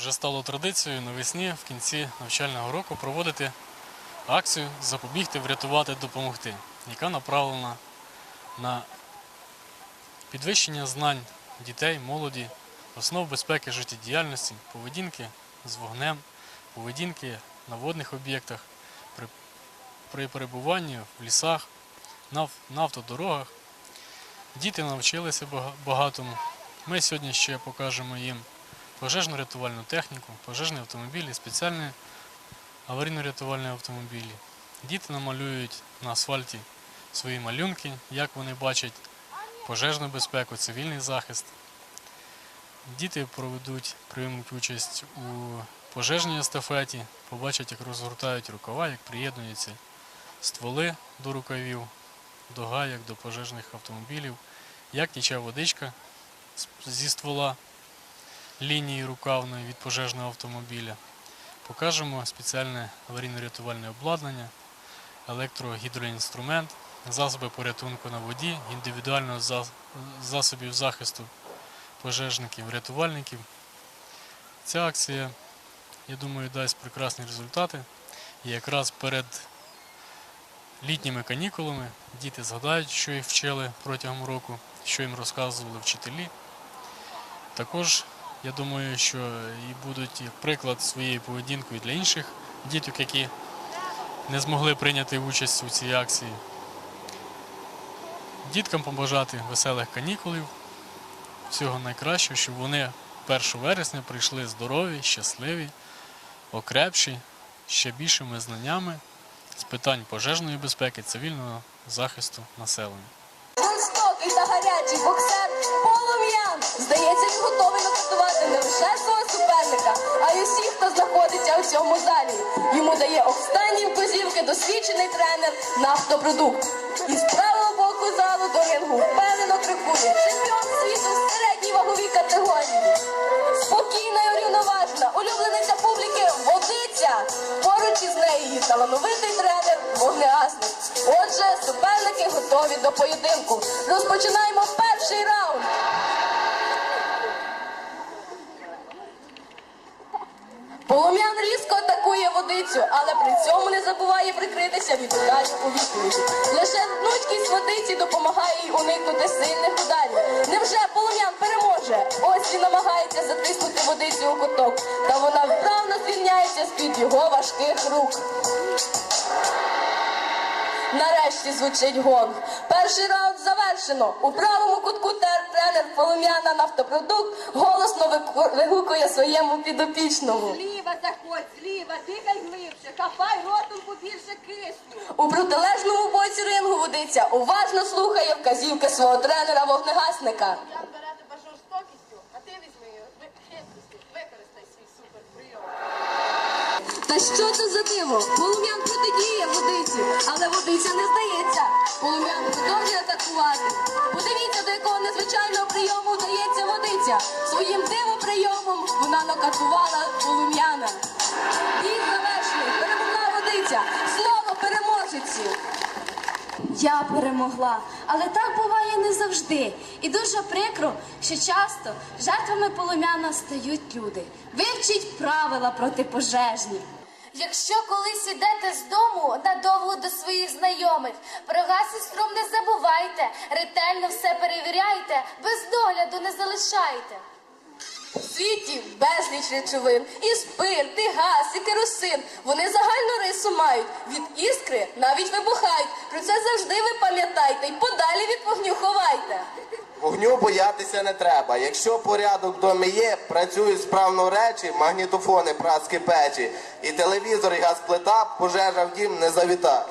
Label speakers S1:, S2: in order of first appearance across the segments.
S1: вже стало традицією навесні в кінці навчального року проводити акцію Запобігти, врятувати, допомогти, яка направлена на підвищення знань дітей, молоді, основ безпеки життєдіяльності, поведінки з вогнем, поведінки на водних об'єктах, при, при перебуванні в лісах, на, на автодорогах. Діти навчилися багатому. Ми сьогодні ще покажемо їм пожежну рятувальну техніку, пожежні автомобілі, спеціальні аварійно-рятувальні автомобілі. Діти намалюють на асфальті свої малюнки, як вони бачать пожежну безпеку, цивільний захист. Діти проведуть, приймуть участь у пожежній естафеті, побачать, як розгортають рукава, як приєднуються стволи до рукавів, до гаяк, до пожежних автомобілів, як тіче водичка зі ствола лінії рукавної від пожежного автомобіля. Покажемо спеціальне аварійно-рятувальне обладнання, електрогідроінструмент, засоби порятунку на воді, індивідуально засобів захисту пожежників, рятувальників. Ця акція, я думаю, дасть прекрасні результати. І якраз перед літніми канікулами діти згадають, що їх вчили протягом року, що їм розказували вчителі. Також я думаю, що і будуть приклад своєю поведінкою для інших діток, які не змогли прийняти участь у цій акції. Діткам побажати веселих канікулів, всього найкращого, щоб вони 1 вересня прийшли здорові, щасливі, окрепші, ще більшими знаннями з питань пожежної безпеки, цивільного захисту населення.
S2: Жорстокий та полум'ян. Здається, він готовий нокатувати не лише свого суперника, а й усіх, хто знаходиться у цьому залі. Йому дає останні вказівки досвідчений тренер нафтопродукт. І з правого боку залу до рингу впевнено крикує чемпіон світу в середній ваговій категорії. Спокійна і урівноважена, улюблениця публіки водиця. Поруч із нею її талановитий тренер вогнегасник. Отже, суперники готові до поєдинку. Розпочинаємо Полум'ян різко атакує водицю, але при цьому не забуває прикритися від ударів у відповіді. Лише гнучкість водиці допомагає їй уникнути сильних ударів. Невже полум'ян переможе? Ось він намагається затиснути водицю у куток, та вона вправно звільняється з-під його важких рук. Нарешті звучить гонг. Перший раунд завершено. У правому кутку тер- тренер полум'яна нафтопродукт голосно вигукує своєму підопічному.
S3: Зліва заходь, зліва, дихай глибше, хапай ротом побільше кисню.
S2: У протилежному боці рингу водиця уважно слухає вказівки свого тренера що це за диво? Полум'ян протидіє водиці, але водиця не здається. Полум'ян продовжує атакувати. Подивіться, до якого незвичайного прийому вдається водиця. Своїм дивоприйомом вона нокатувала полум'яна. Бій завершений. Перемогла водиця. Слово переможеці.
S4: Я перемогла, але так буває не завжди. І дуже прикро, що часто жертвами полум'яна стають люди. Вивчіть правила протипожежні.
S5: Якщо колись ідете з дому надовго до своїх знайомих, про газ і струм не забувайте, ретельно все перевіряйте, без догляду не залишайте.
S2: У світі безліч речовин, і спирт, і газ, і керосин. Вони загальну рису мають. Від іскри навіть вибухають. Про це завжди ви пам'ятайте і подалі від вогню ховайте.
S6: Вогню боятися не треба. Якщо порядок в домі є, працюють справно речі, магнітофони, праски печі, і телевізор, і газплита, пожежа в дім не завіта.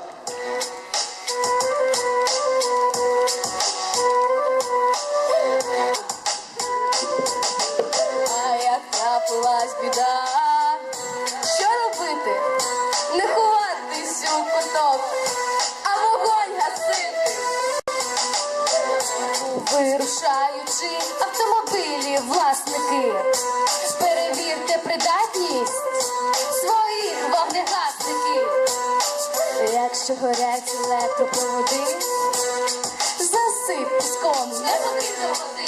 S5: Якщо горять електропроводи, засип піском, не потрібно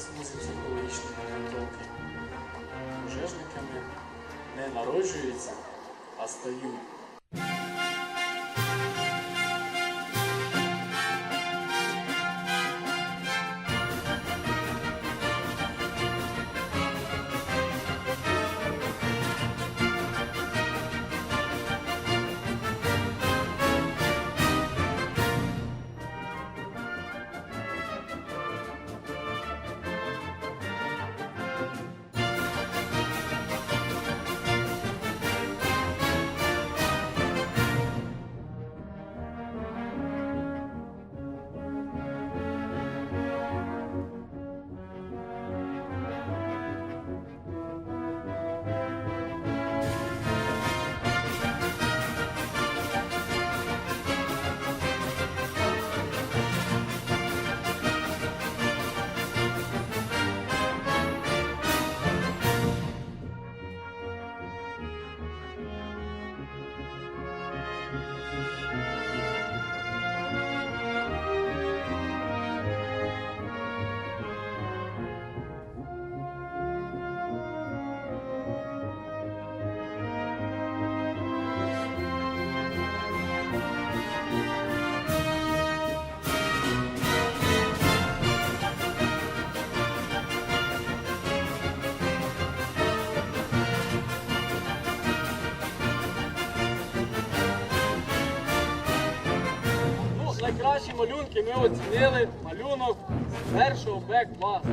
S1: смузі психологічної підготовки. Пожежниками не народжуються, а стають.
S7: Малюнки ми оцінили малюнок першого Б класу.